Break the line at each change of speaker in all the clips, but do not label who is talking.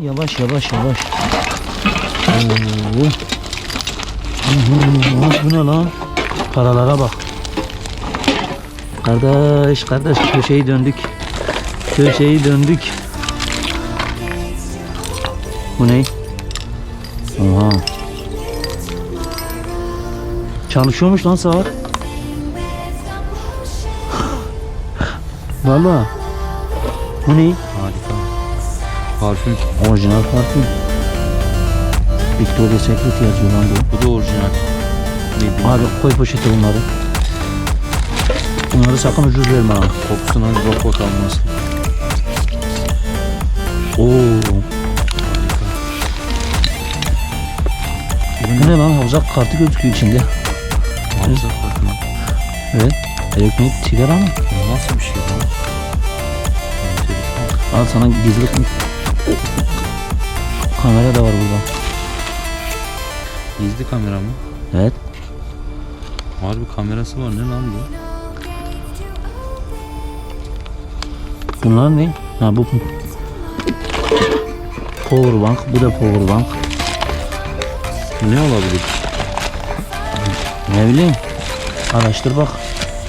Yavaş yavaş yavaş. Oo. Bu ne lan? Paralara bak. Kardeş kardeş köşeyi döndük. Köşeyi döndük. Bu ne? Oha. Çalışıyormuş lan saat. Valla. Bu ne?
Harika. Parfüm.
Orijinal parfüm. Victoria Secret yazıyor lan bu.
Bu da orijinal. Ne.
Abi koy poşete bunları. Bunları sakın ucuz verme ha.
Kokusuna bakalım nasıl.
Oo. Bu ne lan havza kartı gözüküyor içinde.
Hamza parfüm.
Evet. Elektronik sigara mı?
Bu nasıl bir şey? Enteresan.
Al sana gizli kamera da var burada.
Gizli kamera mı?
Evet.
Harbi kamerası var ne lan bu?
Bunlar ne? Ha bu power bank. Bu da power bank.
Ne olabilir?
Ne bileyim. Araştır bak.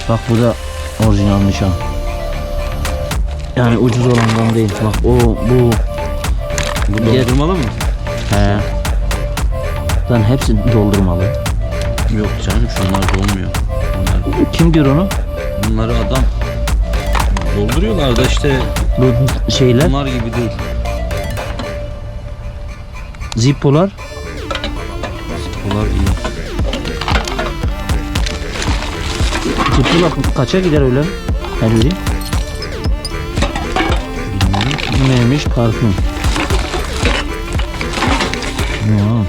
Bak bu da orijinal nişan. Yani ucuz olandan değil. Bak o bu.
Doldurmalı mı?
He. Lan hepsi doldurmalı.
Yok canım şunlar dolmuyor. Bunlar,
Kim diyor onu?
bunları adam dolduruyorlar da işte
Bu şeyler.
bunlar gibi değil.
Zippolar.
Bunlar iyi.
Zippolar kaça gider öyle? Her biri. Neymiş? Parfüm. Ya.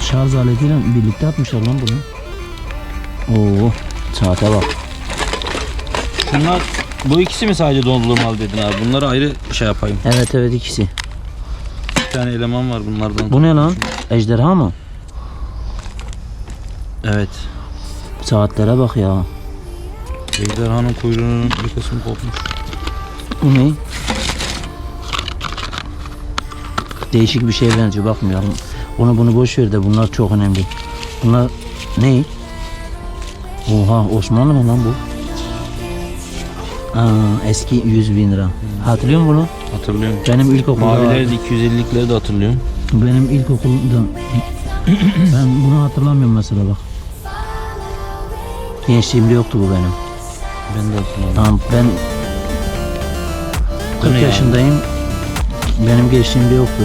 Şarj aletiyle birlikte atmışlar lan bunu. Oo, saate bak.
Şunlar bu ikisi mi sadece doldurmalı dedin abi? Bunları ayrı şey yapayım.
Evet evet ikisi.
Bir tane eleman var bunlardan.
Bu ne lan? Ejderha mı?
Evet.
Saatlere bak ya.
Ejderhanın kuyruğunun bir kısmı kopmuş.
Bu ne? Değişik bir şeye benziyor bakmıyorum. Onu bunu boş ver de bunlar çok önemli. Bunlar ne? Oha Osmanlı mı lan bu? Aa, eski 100 bin lira. Hatırlıyor musun bunu?
Hatırlıyorum.
Benim ilkokulda
Mavileri de 250'likleri de hatırlıyorum.
benim ilkokulda ben bunu hatırlamıyorum mesela bak. Gençliğimde yoktu bu benim.
Ben de hatırlıyorum.
Tamam ben
Bu
40
ne ya?
Benim gençliğimde yoktu.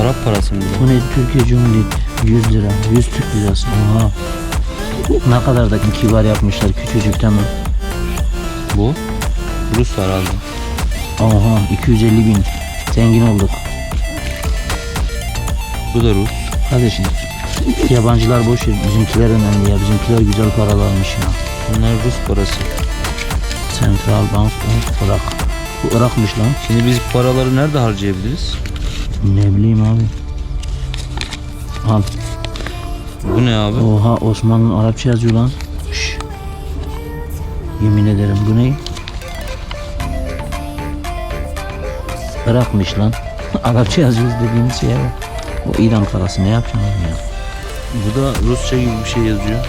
Arap parası mı bu?
Bu ne? Türkiye Cumhuriyeti 100 lira. 100 Türk lirası. Oha. Ne kadar da kibar yapmışlar küçücük mi?
Bu? Rus herhalde.
Oha 250 bin. Zengin olduk.
Bu da Rus.
Kardeşim yabancılar boş ver. Bizimkiler önemli ya. Bizimkiler güzel paralarmış ya.
Bunlar Rus parası.
Central Bank of Irak. Bu Irak'mış lan.
Şimdi biz paraları nerede harcayabiliriz?
Ne bileyim abi. Al.
Bu ne abi?
Oha Osmanlı Arapça yazıyor lan. Şş. Yemin ederim bu ne? Irak'mış lan. Arapça yazıyoruz dediğimiz şeye bak. O İran parası ne yapacaksın oğlum ya?
Bu da Rusça gibi bir şey yazıyor.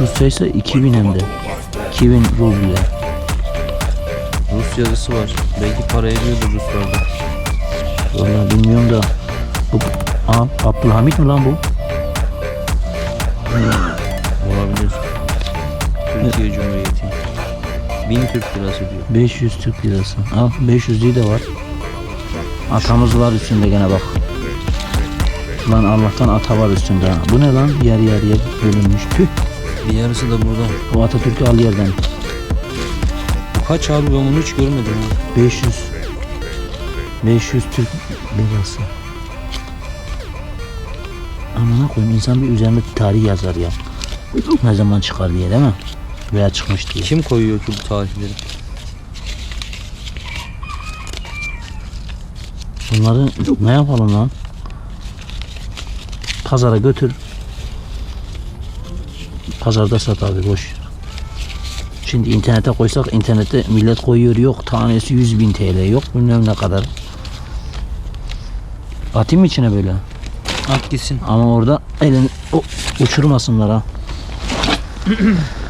Rusça ise 2000 hem de. 2000 ruble.
Rus yazısı var. Belki para ediyordur Ruslarda.
Vallahi bilmiyorum da. Bu, aa, Abdülhamit mi lan bu?
Olabilir. Türkiye Cumhuriyeti. 1000 Türk lirası diyor.
500 Türk lirası. Al 500'lüğü de var. Atamız var üstünde gene bak. Lan Allah'tan ata var üstünde. ha. Bu ne lan? Yer yer yer bölünmüş. Tüh.
Bir yarısı da burada.
O Atatürk'ü al yerden.
Kaç abi ben bunu hiç görmedim. ha.
500. 500 Türk lirası. Amına koyayım insan bir üzerinde tarih yazar ya. Ne zaman çıkar diye değil mi? Veya çıkmış diye.
Kim koyuyor ki bu tarihleri?
Bunları ne yapalım lan? Pazara götür. Pazarda sat abi boş. Şimdi internete koysak internette millet koyuyor yok tanesi 100 bin TL yok bilmem ne kadar. Atayım içine böyle?
At gitsin.
Ama orada elin o, uçurmasınlar ha.